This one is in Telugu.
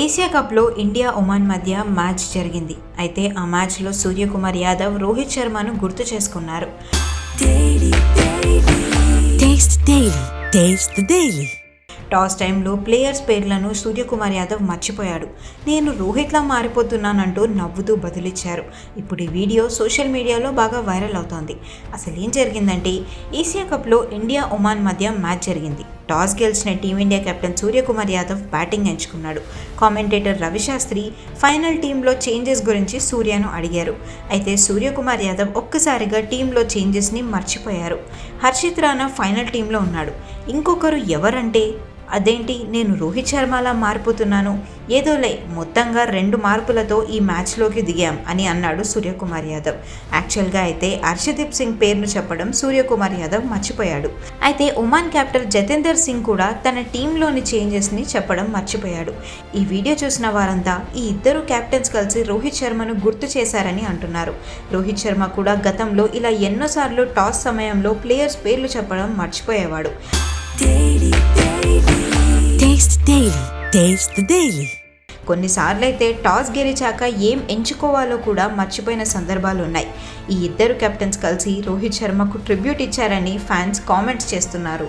ఏషియా కప్లో ఇండియా ఒమాన్ మధ్య మ్యాచ్ జరిగింది. అయితే ఆ మ్యాచ్లో సూర్యకుమార్ యాదవ్ రోహిత్ శర్మను గుర్తు చేసుకున్నారు. టాస్ టైంలో ప్లేయర్స్ పేర్లను సూర్యకుమార్ యాదవ్ మర్చిపోయాడు. నేను రోహిత్లా మారిపోతున్నానంటూ నవ్వుతూ బదులిచ్చారు. ఇప్పుడు ఈ వీడియో సోషల్ మీడియాలో బాగా వైరల్ అవుతోంది. అసలు ఏం జరిగిందంటే ఏషియా కప్లో ఇండియా ఒమాన్ మధ్య మ్యాచ్ జరిగింది. టాస్ గెలిచిన team India captain Suryakumar Yadav batting ఎంచుకున్నాడు. కామెంటేటర్ రవిశాస్త్రి ఫైనల్ టీంలో చేంజెస్ గురించి సూర్యను అడిగారు. అయితే సూర్యకుమార్ యాదవ్ ఒక్కసారిగా టీంలో చేంజెస్ని మర్చిపోయారు. హర్షిత్ రాణా ఫైనల్ టీంలో ఉన్నాడు. ఇంకొకరు ఎవరంటే అదేంటి? నేను రోహిత్ శర్మలా మారిపోతున్నాను. ఏదోలే మొత్తంగా రెండు మార్పులతో ఈ మ్యాచ్లోకి దిగాం అని అన్నాడు సూర్యకుమార్ యాదవ్. యాక్చువల్గా అయితే హర్షదీప్ సింగ్ పేరును చెప్పడం సూర్యకుమార్ యాదవ్ మర్చిపోయాడు. అయితే ఒమాన్ క్యాప్టెన్ జతేందర్ సింగ్ కూడా తన టీంలోని చేంజెస్ని చెప్పడం మర్చిపోయాడు. ఈ వీడియో చూసిన వారంతా ఈ ఇద్దరు కెప్టెన్స్ కలిసి రోహిత్ శర్మను గుర్తు చేశారని అంటున్నారు. రోహిత్ శర్మ కూడా గతంలో ఇలా ఎన్నోసార్లు టాస్ సమయంలో ప్లేయర్స్ పేర్లు చెప్పడం మర్చిపోయేవాడు. టేస్ట్ డైలీ టేస్ట్ డైలీ కొన్నిసార్లు అయితే టాస్ గెలిచాక ఏం ఎంచుకోవాలో కూడా మర్చిపోయిన సందర్భాలు ఉన్నాయి. ఈ ఇద్దరు కెప్టెన్స్ కలిసి రోహిత్ శర్మకు ట్రిబ్యూట్ ఇచ్చారని ఫ్యాన్స్ కామెంట్స్ చేస్తున్నారు.